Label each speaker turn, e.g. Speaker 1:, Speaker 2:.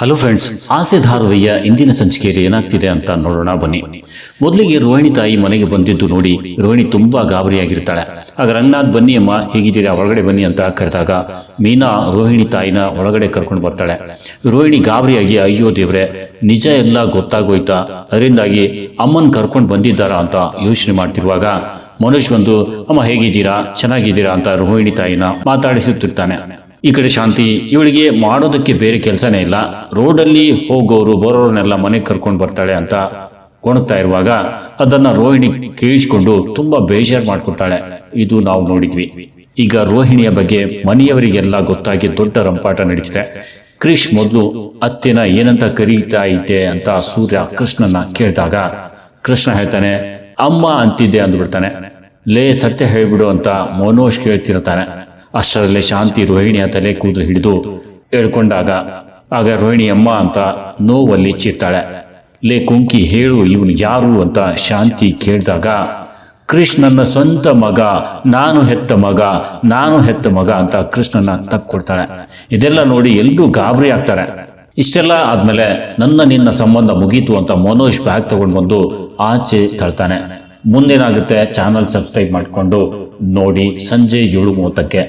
Speaker 1: Hello friends, ಆಸೆ ಧಾರವಯ್ಯ ಇಂದಿನ ಸಂಚಿಕೆಯಲ್ಲಿ ಏನಾಗ್ತಿದೆ ಅಂತ ನೋಡೋಣ, ಬನ್ನಿ. ಮೊದಲಿಗೆ ರೋಹಿಣಿ ತಾಯಿ ಮನೆಗೆ ಬಂದಿದ್ದು ನೋಡಿ, ರೋಹಿಣಿ ತುಂಬಾ ಗಾಬರಿಯಾಗಿರ್ತಾಳೆ. ಆಗ ರಂಗನಾಥ್, ಬನ್ನಿ ಅಮ್ಮ, ಹೇಗಿದ್ದೀರಾ, ಒಳಗಡೆ ಬನ್ನಿ ಅಂತ ಕರೆದಾಗ ಮೀನಾ ರೋಹಿಣಿ ತಾಯಿನ ಒಳಗಡೆ ಕರ್ಕೊಂಡು ಬರ್ತಾಳೆ. ರೋಹಿಣಿ ಗಾಬರಿಯಾಗಿ, ಅಯ್ಯೋ ದೇವ್ರೆ, ನಿಜ ಎಲ್ಲ ಗೊತ್ತಾಗೋಯ್ತಾ? ಅದರಿಂದಾಗಿ ಅಮ್ಮನ್ ಕರ್ಕೊಂಡು ಬಂದಿದ್ದಾರಾ ಅಂತ ಯೋಚನೆ ಮಾಡ್ತಿರುವಾಗ ಮನುಷ್ ಬಂದು, ಅಮ್ಮ ಹೇಗಿದ್ದೀರಾ, ಚೆನ್ನಾಗಿದ್ದೀರಾ? ಅಂತ ರೋಹಿಣಿ ತಾಯಿನ ಮಾತಾಡಿಸುತ್ತಿರ್ತಾನೆ. ಈ ಕಡೆ ಶಾಂತಿ, ಇವಳಿಗೆ ಮಾಡೋದಕ್ಕೆ ಬೇರೆ ಕೆಲಸನೇ ಇಲ್ಲ. ರೋಡಲ್ಲಿ ಹೋಗೋರು ಬರೋರನ್ನೆಲ್ಲ ಮನೆಗೆ ಕರ್ಕೊಂಡು ಬರ್ತಾಳೆ ಅಂತ ಕೊಣುತ್ತಾ ಇರುವಾಗ ಅದನ್ನ ರೋಹಿಣಿ ಕೇಳಿಸ್ಕೊಂಡು ತುಂಬಾ ಬೇಜಾರು ಮಾಡ್ಕೊತಾಳೆ ಇದು ನಾವು ನೋಡಿದ್ವಿ. ಈಗ ರೋಹಿಣಿಯ ಬಗ್ಗೆ ಮನೆಯವರಿಗೆಲ್ಲ ಗೊತ್ತಾಗಿ ದೊಡ್ಡ ರಂಪಾಟ ನಡೀತಿದೆ. ಕ್ರಿಶ್ ಮೊದಲು ಅತ್ತೆನ ಏನಂತ ಕರೀತಾ ಇದ್ದೆ ಅಂತ ಸೂರ್ಯ ಕೃಷ್ಣನ ಕೇಳಿದಾಗ ಕೃಷ್ಣ ಹೇಳ್ತಾನೆ, ಅಮ್ಮ ಅಂತಿದ್ದೆ ಅಂದ್ಬಿಡ್ತಾನೆ. ಲೇ, ಸತ್ಯ ಹೇಳ್ಬಿಡು ಅಂತ ಮನೋಜ್ ಕೇಳ್ತಿರ್ತಾನೆ. ಅಷ್ಟರಲ್ಲೇ ಶಾಂತಿ ರೋಹಿಣಿಯ ತಲೆ ಕೂದಲು ಹಿಡಿದು ಹೇಳ್ಕೊಂಡಾಗ ಆಗ ರೋಹಿಣಿ ಅಮ್ಮ ಅಂತ ನೋವಲ್ಲಿ ಚಿರ್ತಾಳೆ ಲೇ ಕುಂಕಿ, ಹೇಳು, ಇವನು ಯಾರು ಅಂತ ಶಾಂತಿ ಕೇಳಿದಾಗ, ಕೃಷ್ಣನ ಸ್ವಂತ ಮಗ, ನಾನು ಹೆತ್ತ ಮಗ, ನಾನು ಹೆತ್ತ ಮಗ ಅಂತ ಕೃಷ್ಣನ ತಪ್ಪಿಕೊಡ್ತಾಳೆ ಇದೆಲ್ಲ ನೋಡಿ ಎಲ್ಲರೂ ಗಾಬರಿ ಆಗ್ತಾರೆ. ಇಷ್ಟೆಲ್ಲ ಆದ್ಮೇಲೆ ನನ್ನ ನಿನ್ನ ಸಂಬಂಧ ಮುಗೀತು ಅಂತ ಮನೋಜ್ ಬ್ಯಾಗ್ ತಗೊಂಡು ಬಂದು ಆಚೆ ತಳ್ತಾನೆ. ಮುಂದೇನಾಗುತ್ತೆ? ಚಾನಲ್ ಸಬ್ಸ್ಕ್ರೈಬ್ ಮಾಡಿಕೊಂಡು ನೋಡಿ ಸಂಜೆ ಏಳು ಮೂವತ್ತಕ್ಕೆ.